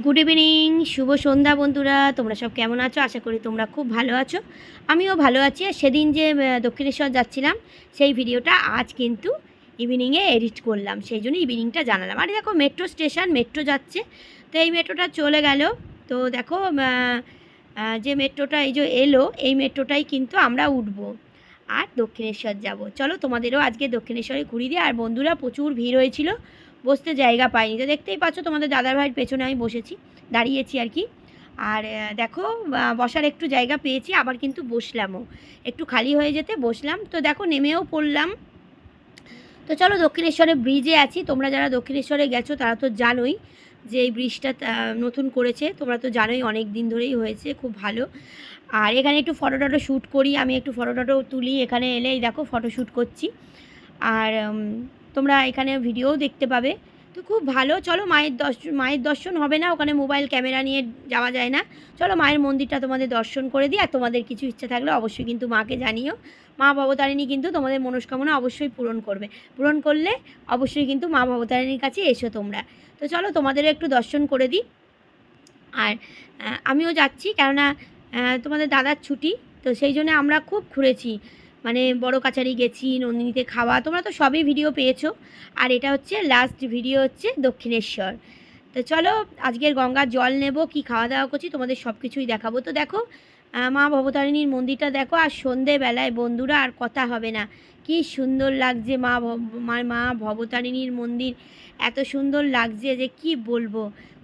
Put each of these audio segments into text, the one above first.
Good evening শুভ সন্ধ্যা বন্ধুরা, তোমরা সব কেমন আছো? আশা করি তোমরা খুব ভালো আছো। আমিও ভালো আছি, আর সেদিন যে দক্ষিণেশ্বর যাচ্ছিলাম, সেই ভিডিওটা আজ কিন্তু ইভিনিংয়ে এডিট করলাম। সেই জন্য ইভিনিংটা জানালাম। আর দেখো মেট্রো স্টেশন মেট্রো যাচ্ছে। তো এই মেট্রোটা চলে গেল। তো দেখো যে মেট্রোটা এই যে এলো, এই মেট্রোটাই কিন্তু আমরা উঠবো আর দক্ষিণেশ্বর যাব। চলো তোমাদেরও আজকে দক্ষিণেশ্বরে ঘুরিয়ে দিই। আর বন্ধুরা, প্রচুর ভিড় হয়েছিল। বসতে জায়গা পাইনি। তো দেখতেই পাচ্ছ তোমাদের দাদার ভাইয়ের পেছনে আমি বসেছি, দাঁড়িয়েছি আর কি। আর দেখো বসার একটু জায়গা পেয়েছি, আবার কিন্তু বসলামও। একটু খালি হয়ে যেতে বসলাম। তো দেখো, নেমেও পড়লাম। তো চলো দক্ষিণেশ্বরে ব্রিজে আছি। তোমরা যারা দক্ষিণেশ্বরে গেছো, তারা তো জানোই যে এই ব্রিজটা নতুন করেছে। তোমরা তো জানোই অনেক দিন ধরেই হয়েছে, খুব ভালো। আর এখানে একটু ফটো টটো শ্যুট করি। আমি একটু ফটো টটো তুলি, এখানে এলেই দেখো ফটো শ্যুট করছি। আর তোমরা এখানে ভিডিওও দেখতে পাবে। তো খুব ভালো, চলো মায়ের দর্শন মায়ের দর্শন হবে না, ওখানে মোবাইল ক্যামেরা নিয়ে যাওয়া যায় না। চলো মায়ের মন্দিরটা তোমাদের দর্শন করে দিই, আর তোমাদের কিছু ইচ্ছা থাকলে অবশ্যই কিন্তু মাকে জানিও। মা ভবতারিণী কিন্তু তোমাদের মনস্কামনা অবশ্যই পূরণ করবে। পূরণ করলে অবশ্যই কিন্তু মা ভবতারিণীর কাছে এসো তোমরা। তো চলো তোমাদেরও একটু দর্শন করে দিই। আর আমিও যাচ্ছি, কেননা তোমাদের দাদার ছুটি, তো সেই জন্য আমরা খুব ঘুরেছি। মানে বড় কাছারি গেছি, নন্দিনীতে খাওয়া, তোমরা তো সবই ভিডিও পেয়েছ। আর এটা হচ্ছে লাস্ট ভিডিও হচ্ছে দক্ষিণেশ্বর। তো চলো, আজকের গঙ্গার জল নেব, কি খাওয়া দাওয়া করছি, তোমাদের সব কিছুই দেখাবো। তো দেখো মা ভবতারিণীর মন্দিরটা দেখো, আর সন্ধেবেলায় বন্ধুরা আর কথা হবে না। কি সুন্দর লাগছে মা মা ভবতারিণীর মন্দির, এত সুন্দর লাগছে যে কি বলব।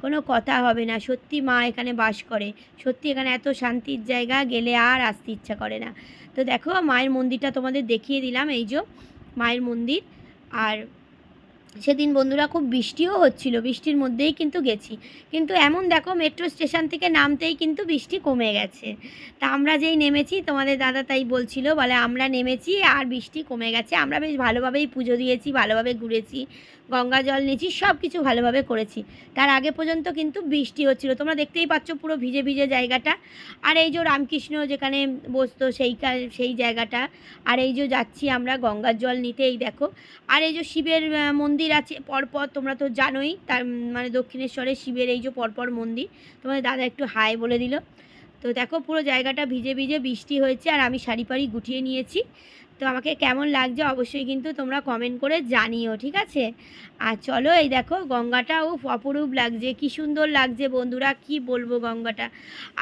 কোনো কথা হবে না। সত্যি মা এখানে বাস করে। সত্যি এখানে এত শান্তির জায়গা, গেলে আর আসতে ইচ্ছা করে না। তো দেখো, মায়ের মন্দিরটা তোমাদের দেখিয়ে দিলাম। এই যে মায়ের মন্দির। আর সেদিন বন্ধুরা খুব বৃষ্টিও হচ্ছিল। বৃষ্টির মধ্যেই কিন্তু গেছি। কিন্তু এমন দেখো, মেট্রো স্টেশন থেকে নামতেই কিন্তু বৃষ্টি কমে গেছে। তা আমরা যেই নেমেছি, তোমাদের দাদা তাই বলছিল, বলে আমরা নেমেছি আর বৃষ্টি কমে গেছে। আমরা বেশ ভালোভাবেই পুজো দিয়েছি, ভালোভাবে ঘুরেছি। গঙ্গা জল নিয়েছি সব কিছু ভালোভাবে করেছি। তার আগে পর্যন্ত কিন্তু বৃষ্টি হচ্ছিল। তোমরা দেখতেই পাচ্ছ পুরো ভিজে ভিজে জায়গাটা। আর এই যে রামকৃষ্ণ যেখানে বসতো সেই সেই জায়গাটা। আর এই যে যাচ্ছি আমরা গঙ্গার জল নিতে এই দেখো। আর এই যে শিবের মন্দির আছে, পরপর তোমরা তো জানোই, তার মানে দক্ষিণেশ্বরে শিবের এই যে পরপর মন্দির। তোমাদের দাদা একটু হাই বলে দিল। তো দেখো পুরো জায়গাটা ভিজে ভিজে বৃষ্টি হয়েছে, আর আমি শাড়ি পাড়ি গুটিয়ে নিয়েছি। তো আমাকে কেমন লাগছে অবশ্যই কিন্তু তোমরা কমেন্ট করে জানিও, ঠিক আছে? আর চলো এই দেখো গঙ্গাটাও অপরূপ লাগছে, কি সুন্দর লাগছে বন্ধুরা, কি বলব গঙ্গাটা?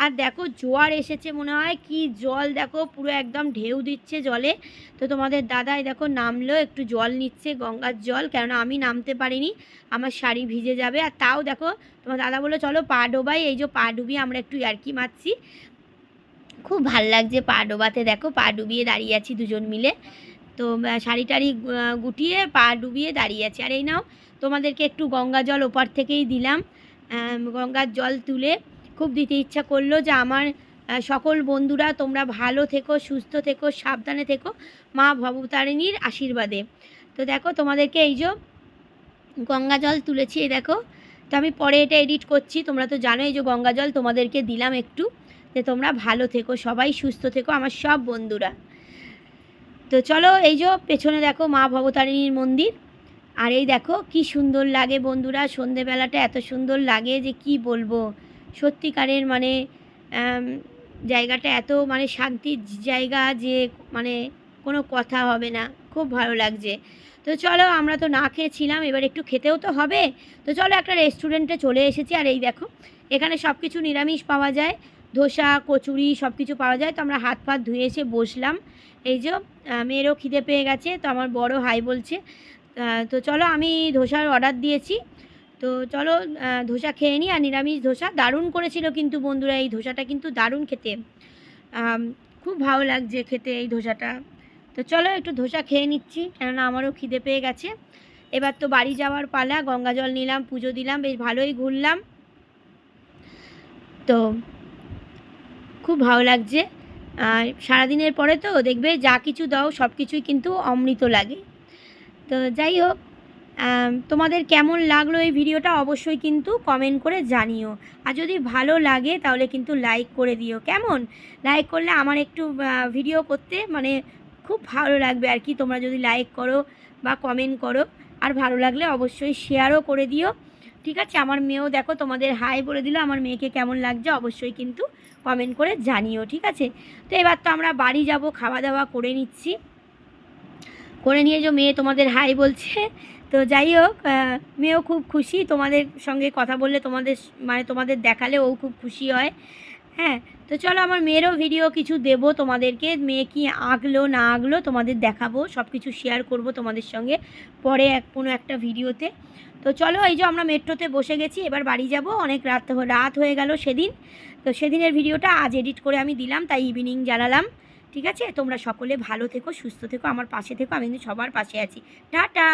আর দেখো জোয়ার এসেছে মনে হয়, কি জল দেখো, পুরো একদম ঢেউ দিচ্ছে জলে। তো তোমাদের দাদাই দেখো নামলো, একটু জল নিচ্ছে গঙ্গার জল, কেননা আমি নামতে পারিনি, আমার শাড়ি ভিজে যাবে। আর তাও দেখো তোমার দাদা বলল, চলো পা ডোবাই এই যে পা ডুবিয়ে আমরা একটু ইয়ার্কি মারছি। খুব ভালো লাগছে পা ডোবাতে। দেখো, পা ডুবিয়ে দাঁড়িয়ে আছি দুজন মিলে। তো শাড়ি টাড়ি গুটিয়ে পা ডুবিয়ে দাঁড়িয়ে আছি। আর এই নাও, তোমাদেরকে একটু গঙ্গা জল ওপার থেকেই দিলাম। গঙ্গার জল তুলে খুব দিতে ইচ্ছা করল যে আমার সকল বন্ধুরা, তোমরা ভালো থেকো, সুস্থ থেকো, সাবধানে থেকো মা ভবতারিণীর আশীর্বাদে। তো দেখো, তোমাদেরকে এই যে গঙ্গা জল তুলেছি, এই দেখো। তো আমি পরে এটা এডিট করছি, তোমরা তো জানো এই যে গঙ্গা জল তোমাদেরকে দিলাম একটু। যে তোমরা ভালো থেকো, সবাই সুস্থ থেকো, আমার সব বন্ধুরা। তো চলো, এই যে পেছনে দেখো মা ভবতারিণীর মন্দির। আর এই দেখো কি সুন্দর লাগে বন্ধুরা, সন্ধেবেলাটা এত সুন্দর লাগে যে কি বলব। সত্যিকারের মানে জায়গাটা এত মানে শান্তির জায়গা যে মানে কোনো কথা হবে না, খুব ভালো লাগছে। তো চলো, আমরা তো না খেয়েছিলাম, এবার একটু খেতেও তো হবে। তো চলো একটা রেস্টুরেন্টে চলে এসেছি, আর এই দেখো, এখানে সব কিছু নিরামিষ পাওয়া যায়। ধোসা, কচুরি সব কিছু পাওয়া যায়। তো আমরা হাত ফাত ধুয়ে এসে বসলাম। এই যে মেয়েরও খিদে পেয়ে গেছে, তো আমার বড় হাই বলছে তো চলো আমি ধোসার অর্ডার দিয়েছি। তো চলো ধোসা খেয়ে নিই আর নিরামিষ ধোসা। দারুণ করেছিল কিন্তু বন্ধুরা এই ধোসাটা, কিন্তু দারুণ খেতে। খুব ভালো লাগছে খেতে এই ধোসাটা। তো চলো একটু ধোসা খেয়ে নিচ্ছি, কেননা আমারও খিদে পেয়ে গেছে। এবার তো বাড়ি যাওয়ার পালা, গঙ্গা জল নিলাম, পুজো দিলাম, বেশ ভালোই ঘুরলাম। তো খুব ভালো লাগছে। আর সারাদিনের পরে তো দেখবে যা কিছু দাও সব কিছুই কিন্তু অমৃত লাগে। তো যাই হোক তোমাদের কেমন লাগল এই ভিডিওটা অবশ্যই কিন্তু কমেন্ট করে জানিও। আর যদি ভালো লাগে তাহলে কিন্তু লাইক করে দিও। কেমন? লাইক করলে আমার একটু ভিডিও করতে মানে খুব ভালো লাগবে আর কি। তোমরা যদি লাইক করো বা কমেন্ট করো, আর ভালো লাগলে অবশ্যই শেয়ারও করে দিও। ঠিক আছে? আমার মেয়েও দেখো তোমাদের হাই বলে দিল। আমার মেয়েকে কেমন লাগছে অবশ্যই কিন্তু কমেন্ট করে জানিও, ঠিক আছে? তো এবার তো আমরা বাড়ি যাব, খাওয়া দাওয়া করে নিচ্ছি। করে নিয়ে যে মেয়ে তোমাদের হাই বলছে। তো যাই হোক মেয়েও খুব খুশি। তোমাদের সঙ্গে কথা বললে তোমাদের মানে তোমাদের দেখালে ও খুব খুশি হয়। হ্যাঁ তো চলো আমার মেয়েরও ভিডিও কিছু দেব তোমাদেরকে। মেয়ে কি আঁকলো না আঁকলো তোমাদের দেখাবো সব কিছু শেয়ার করব তোমাদের সঙ্গে পরে এক, কোনো একটা ভিডিওতে তো চলো, এই যে আমরা মেট্রোতে বসে গেছি, এবার বাড়ি যাব। অনেক রাত রাত হয়ে গেল সেদিন। তো সেদিনের ভিডিওটা আজ এডিট করে আমি দিলাম, তাই ইভিনিং জানালাম। ঠিক আছে? তোমরা সকলে ভালো থেকো, সুস্থ থেকো, আমার পাশে থেকো, আমি কিন্তু সবার পাশে আছি। টাটা!